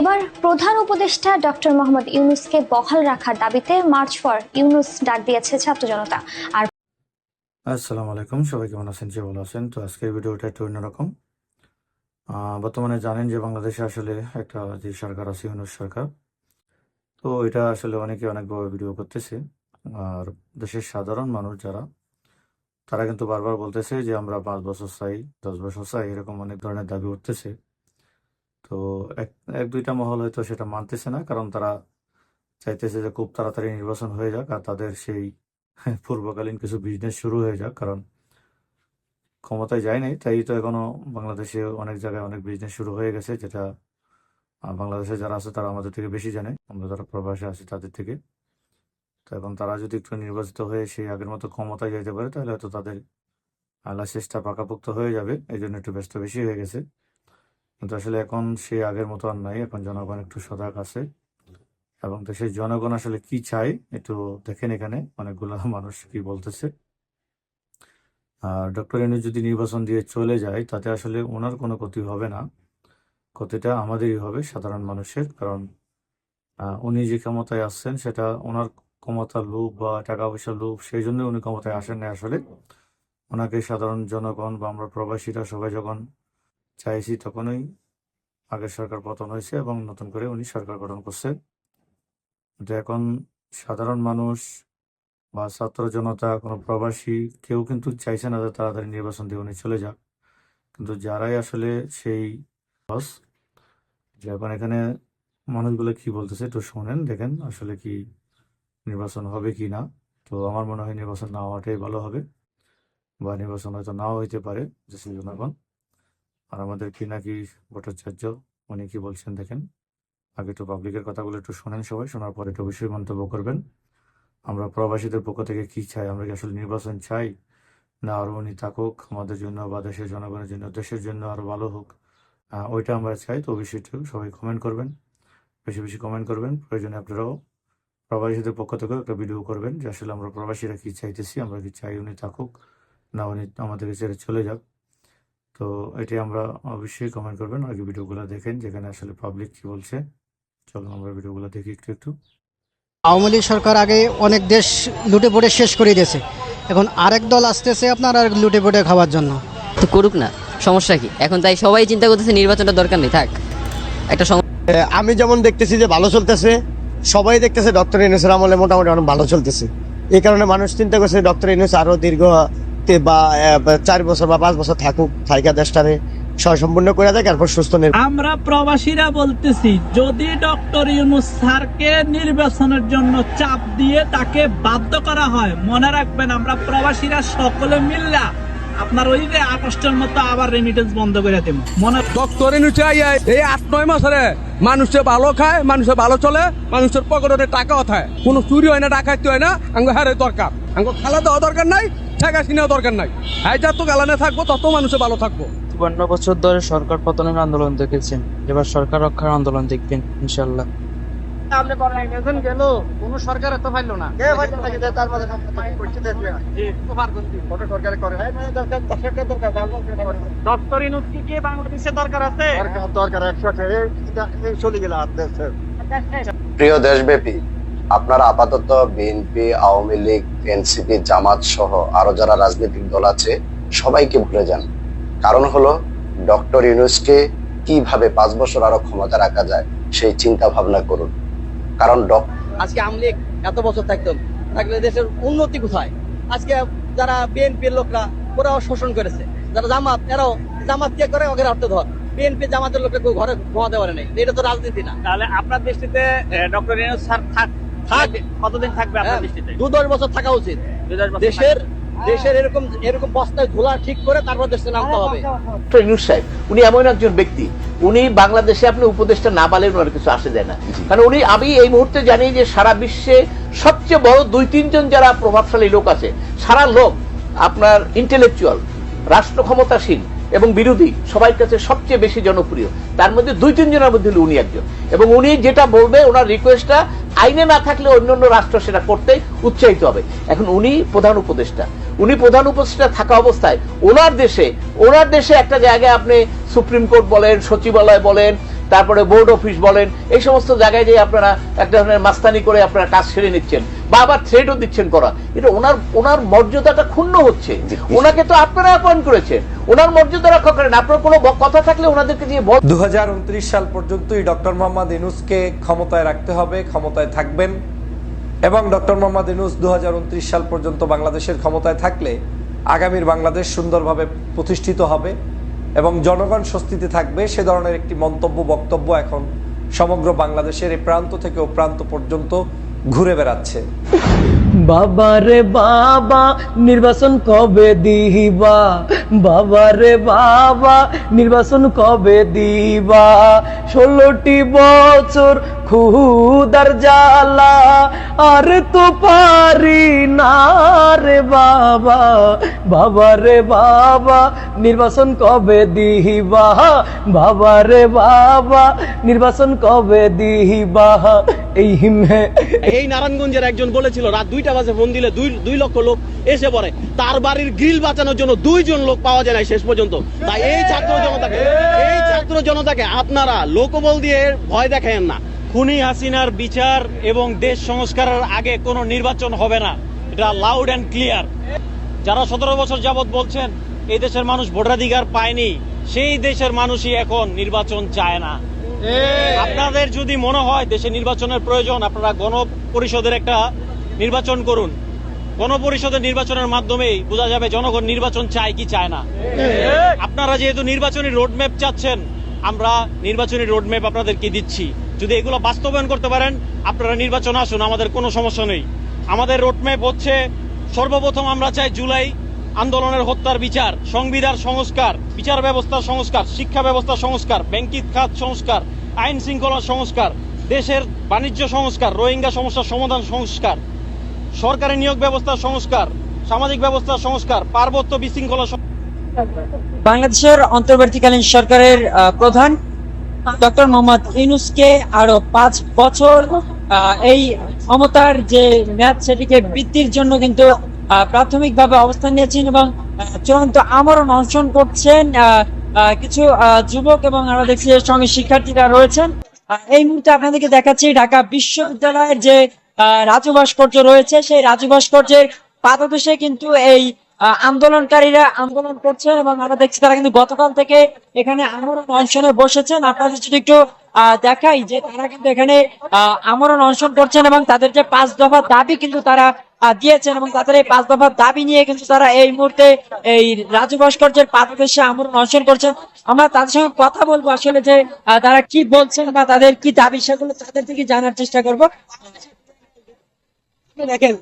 এবার প্রধান উপদেষ্টা ডক্টর মোহাম্মদ ইউনুসকে বহাল রাখার দাবিতে মার্চ ফর ইউনুস ডাক দিয়েছে ছাত্র জনতা। আর আসসালামু আলাইকুম, সবাই কেমন আছেন? যে ভালো আছেন। তো আজকের ভিডিওটা একটু অন্যরকম। বর্তমানে জানেন যে বাংলাদেশে আসলে একটা যে সরকার আছে, ইউনুস সরকার, তো এটা আসলে অনেকে অনেকভাবে ভিডিও করতেছে। আর দেশের সাধারণ মানুষ যারা, তারা কিন্তু বারবার বলতেছে যে আমরা পাঁচ বছর চাই, দশ বছর চাই, এরকম অনেক ধরনের দাবি উঠতেছে। তো এক এক দুইটা মহল হয়তো সেটা মানতেছে না, কারণ তারা চাইতেছে যে খুব তাড়াতাড়ি নির্বাচন হয়ে যাক আর তাদের সেই পূর্বকালীন কিছু বিজনেস শুরু হয়ে যাক, কারণ ক্ষমতায় যায় নাই। তাই তো এখনও বাংলাদেশে অনেক জায়গায় অনেক বিজনেস শুরু হয়ে গেছে, যেটা বাংলাদেশে যারা আছে তারা আমাদের থেকে বেশি জানে। আমরা যারা প্রবাসে আছি তাদের থেকে। তো এখন তারা যদি একটু নির্বাচিত হয়ে সেই আগের মতো ক্ষমতায় যেতে পারে, তাহলে হয়তো তাদের লাইসেন্সটা পাকাপোক্ত হয়ে যাবে। এই জন্য একটু ব্যস্ত বেশি হয়ে গেছে। কিন্তু আসলে এখন সে আগের মতো আর নাই, এখন জনগণ একটু সজাগ আছে। এবং দেশের জনগণ আসলে কি চায়, একটু দেখেন এখানে অনেকগুলো মানুষ কি বলতেছে। আর ডক্টর এনু যদি নির্বাচন দিয়ে চলে যায়, তাতে আসলে ওনার কোনো ক্ষতি হবে না। ক্ষতিটা আমাদেরই হবে, সাধারণ মানুষের। কারণ উনি যে ক্ষমতায় আসছেন, সেটা ওনার ক্ষমতার লোভ বা টাকা পয়সার লোভ, সেই জন্য উনি ক্ষমতায় আসেন না আসলে। ওনাকে সাধারণ জনগণ বা আমরা প্রবাসীরা সবাই যখন চাইছি তখনই আগের সরকার পতন হয়েছে এবং নতুন করে উনি সরকার গঠন করছে। কিন্তু এখন সাধারণ মানুষ বা ছাত্র জনতা, কোনো প্রবাসী কেউ কিন্তু চাইছে না যে তাড়াতাড়ি নির্বাচন দিয়ে উনি চলে যাক। কিন্তু যারাই আসলে সেই বস, যে এখন এখানে মানুষগুলো কি বলতেছে একটু শোনেন, দেখেন আসলে কি নির্বাচন হবে কি না। তো আমার মনে হয় নির্বাচন না হওয়াটাই ভালো হবে বা নির্বাচন হয়তো নাও হইতে পারে দেশের জনগণ। আর আমাদের পিনাকি ভট্টাচার্য, উনি কি বলছেন দেখেন? আগে একটু পাবলিকের কথাগুলো একটু শোনেন সবাই, শোনার পরে একটু অবশ্যই মন্তব্য করবেন। আমরা প্রবাসীদের পক্ষ থেকে কি চাই? আমরা কি আসলে নির্বাচন চাই? না আরও উনি থাকুক, আমাদের জন্য বা দেশের জনগণের জন্য, দেশের জন্য আরও ভালো হোক ওইটা আমরা চাই তো অবশ্যই একটু সবাই কমেন্ট করবেন। বেশি বেশি কমেন্ট করবেন, প্রয়োজনে আপনারাও প্রবাসীদের পক্ষ থেকেও একটা ভিডিও করবেন যে আসলে আমরা প্রবাসীরা কি চাইতেছি, আমরা কি চাই উনি থাকুক, না উনি আমাদেরকে ছেড়ে চলে যাক। তো এটি আমরা অবশ্যই কমেন্ট করবেন। আগে ভিডিওগুলো দেখেন যেখানে আসলে পাবলিক কি বলছে। চলুন আমরা ভিডিওগুলো দেখি একটু একটু। আওয়ামী লীগ সরকার আগে অনেক দেশ লুটে পুটে শেষ করে দিয়েছে। এখন আরেক দল আসতেছে আপনার আর লুটে পুটে খাওয়ার জন্য। তো করুক না সমস্যা কি? এখন তাই সবাই চিন্তা করতেছে নির্বাচনটা দরকার নেই থাক। একটা আমি যেমন দেখতেছি যে ভালো চলতেছে সবাই দেখতেছে ডক্টর ইউনুসের আমলে মোটামুটি অনেক ভালো চলতেছে। এই কারণে মানুষ চিন্তা করছে ডক্টর ইউনুস আরও দীর্ঘ তে বা চার বছর বা পাঁচ বছর থাকুক থাইকা দেশটারে সম্পূর্ণ করে দেয় তারপর সুস্থ আমরা প্রবাসীরা বলতেছি যদি ডক্টর ইউনুস স্যারকে নির্বাচনের জন্য চাপ দিয়ে তাকে বাধ্য করা হয় মনে রাখবেন আমরা প্রবাসীরা সকলে মিল্লা আপনার ওই যে আগস্টের মতো আবার রেমিটেন্স বন্ধ করে দেব মনে ডক্টর চাই এই আট নয় মাসে মানুষে ভালো খায় মানুষে ভালো চলে মানুষের পকেটে টাকাও থাকে কোনো চুরি হয় না ডাকাতি হয় না আঙ্গ হারে দরকার। আঙ্গ খালা দেওয়া দরকার নাই টাকা কিনেও দরকার নাই। হ্যাঁ যত গালানে থাকব তত মানুষে ভালো থাকব। চুয়ান্ন বছর ধরে সরকার পতনের আন্দোলন দেখেছেন। এবার সরকার রক্ষার আন্দোলন দেখবেন ইনশাল্লাহ আপনি করেন গেল কোন সরকার এত পাইলো না। ডক্টর ইউনুস কি কি বাংলাদেশে দরকার আছে? প্রিয় দেশব্যাপী আপনারা আপাতত বিএনপি আওয়ামী লীগ এনসিপি জামাত সহ আরও যারা রাজনৈতিক দল আছে সবাইকে ভুলে যান। কারণ হলো ডক্টর ইউনুসকে কীভাবে পাঁচ বছর আরও ক্ষমতা রাখা যায় সেই চিন্তা ভাবনা করুন। কারণ ডক আজকে আমলিগ এত বছর থাকতাম থাকলে দেশের উন্নতি কোথায়? আজকে যারা বিএনপির লোকরা ওরাও শোষণ করেছে। যারা জামাত এরাও জামাত কে করে? ওদের রাখতে ধর। বিএনপি জামাতের লোকরা কেউ ঘরে ঘুমাতে পারে নাই। এটা তো রাজনীতি না। তাহলে আপনার দৃষ্টিতে ডক্টর ইউনুস স্যার থাক। কতদিন থাকবে হ্যাঁ, আপনার দৃষ্টিতে দু দশ বছর থাকা উচিত। দেশের দেশের এরকম এরকম বস্তায় ধুলা ঠিক করে তারপর দেশে নামতে হবে। ইউনুস সাহেব উনি এমন একজন ব্যক্তি। উনি বাংলাদেশে আপনি উপদেষ্টা না পালেন ওনার কিছু আসে যায় না। কারণ উনি আমি এই মুহূর্তে জানি যে সারা বিশ্বে সবচেয়ে বড় দুই তিনজন যারা প্রভাবশালী লোক আছে সারা লোক আপনার ইন্টেলেকচুয়াল রাষ্ট্র ক্ষমতাসীন এবং বিরোধী সবার কাছে সবচেয়ে বেশি জনপ্রিয়। তার মধ্যে দুই তিনজনের মধ্যে উনি একজন। এবং উনি যেটা বলবে, ওনার রিকোয়েস্টটা আইনে না থাকলে অন্য অন্য রাষ্ট্র সেটা করতে উৎসাহিত হবে। এখন উনি প্রধান উপদেষ্টা। উনি প্রধান উপদেষ্টা থাকা অবস্থায় ওনার দেশে ওনার দেশে একটা জায়গায় আপনি সুপ্রিম কোর্ট বলেন, সচিবালয় বলেন তারপরে বোর্ড অফিস বলেন, এই সমস্ত জায়গায় যে আপনারা একটা ধরনের মাস্তানি করে আপনারা কাজ সেরে নিচ্ছেন বা আবার থ্রেডও দিচ্ছেন করা। এটা ওনার ওনার মর্যাদাটা ক্ষুণ্ণ হচ্ছে। ওনাকে তো আপনারা অ্যাপয়েন্ট করেছেন। ওনার মর্যাদা রক্ষা করেন। আপনার কোনো কথা থাকলে ওনাদেরকে দিয়ে বল দু সাল পর্যন্তই ডক্টর মোহাম্মদ ইনুসকে ক্ষমতায় রাখতে হবে, ক্ষমতায় থাকবেন। এবং ডক্টর মোহাম্মদ ইনুস দু হাজার উনত্রিশ সাল পর্যন্ত বাংলাদেশের ক্ষমতায় থাকলে আগামীর বাংলাদেশ সুন্দরভাবে প্রতিষ্ঠিত হবে। এবং জনগণ স্বস্তিতে থাকবে, সে ধরনের একটি মন্তব্য, বক্তব্য এখন সমগ্র বাংলাদেশের এই প্রান্ত থেকে ও প্রান্ত পর্যন্ত ঘুরে বেড়াচ্ছে। বাবা রে বাবা, নির্বাচন কবে দিবা? বাবা রে বাবা, নির্বাচন কবে দিবা? ষোলোটি বছর খুদার জ্বালা, আর তো পারি না রে বাবা। বাবা রে বাবা, নির্বাচন কবে দিবা? বাবা রে বাবা, নির্বাচন কবে দিবা? এই হিমে এই নারায়ণগঞ্জের একজন বলেছিল, রাত দুইটা বাজে ফোন দিলে দুই দুই লক্ষ লোক এসে পড়ে। তার বাড়ির গ্রিল বাঁচানোর জন্য দুইজন লোক পাওয়া যায় না শেষ পর্যন্ত। তাই এই ছাত্র জনতাকে এই ছাত্র জনতাকে আপনারা লোকবল দিয়ে ভয় দেখেন না। খুনি হাসিনার বিচার এবং দেশ সংস্কারের আগে কোনো নির্বাচন হবে না। এটা লাউড অ্যান্ড ক্লিয়ার যারা সতেরো বছর যাবৎ বলছেন এই দেশের মানুষ ভোটাধিকার পায়নি সেই দেশের মানুষই এখন নির্বাচন চায় না। আপনাদের যদি মনে হয় দেশে নির্বাচনের প্রয়োজন আপনারা গণপরিষদের একটা নির্বাচন করুন। গণপরিষদের নির্বাচনের মাধ্যমেই বোঝা যাবে জনগণ নির্বাচন চায় কি চায় না। আপনারা যেহেতু নির্বাচনী রোডম্যাপ চাচ্ছেন আমরা নির্বাচনী রোডম্যাপ আপনাদেরকে দিচ্ছি। যদি এগুলো বাস্তবায়ন করতে পারেন, আপনারা নির্বাচন আসুন, আমাদের কোনো সমস্যা নেই। আমাদের রোডম্যাপ হচ্ছে, সর্বপ্রথম আমরা চাই জুলাই আন্দোলনের হত্যার বিচার, সংবিধান সংস্কার, বিচার ব্যবস্থার সংস্কার, শিক্ষা ব্যবস্থা সংস্কার ব্যাংকিং খাত সংস্কার, আইন শৃঙ্খলা সংস্কার, দেশের বাণিজ্য সংস্কার, রোহিঙ্গা সমস্যার সমাধান সংস্কার সরকারি নিয়োগ ব্যবস্থা সংস্কার, সামাজিক ব্যবস্থা সংস্কার, পার্বত্য বিশৃঙ্খলা বাংলাদেশের অন্তর্বর্তীকালীন সরকারের প্রধান ডক্টর মোহাম্মদ ইউনুসকে আরও পাঁচ বছর এই ক্ষমতার যে মেয়াদ সেটিকে বৃদ্ধির জন্য কিন্তু প্রাথমিকভাবে অবস্থান নিয়েছেন এবং চূড়ান্ত আমরণ অনশন করছেন কিছু যুবক এবং আমরা দেখছি এর সঙ্গে শিক্ষার্থীরা রয়েছেন। এই মুহূর্তে আপনাদেরকে দেখাচ্ছি ঢাকা বিশ্ববিদ্যালয়ের যে রাজু ভাস্কর্য রয়েছে, সেই রাজু ভাস্কর্যের পাদদেশে কিন্তু এই আন্দোলনকারীরা আন্দোলন করছেন এবং আমরা দেখছি তারা কিন্তু গতকাল থেকে এখানে আমরণ অনশনে বসেছেন। আপনাদের যদি একটু দেখাই যে তারা কিন্তু এখানে আমরণ অনশন করছেন এবং তাদের যে পাঁচ দফা দাবি কিন্তু তারা দিয়েছেন এবং তাদের এই পাঁচ দফা দাবি নিয়ে কিন্তু তারা এই মুহূর্তে এই রাজু ভাস্কর্যের পাদদেশে আমরণ অনশন করছেন। আমরা তাদের সঙ্গে কথা বলব আসলে যে তারা কি বলছেন বা তাদের কি দাবি সেগুলো তাদের থেকে জানার চেষ্টা করব। দেখেন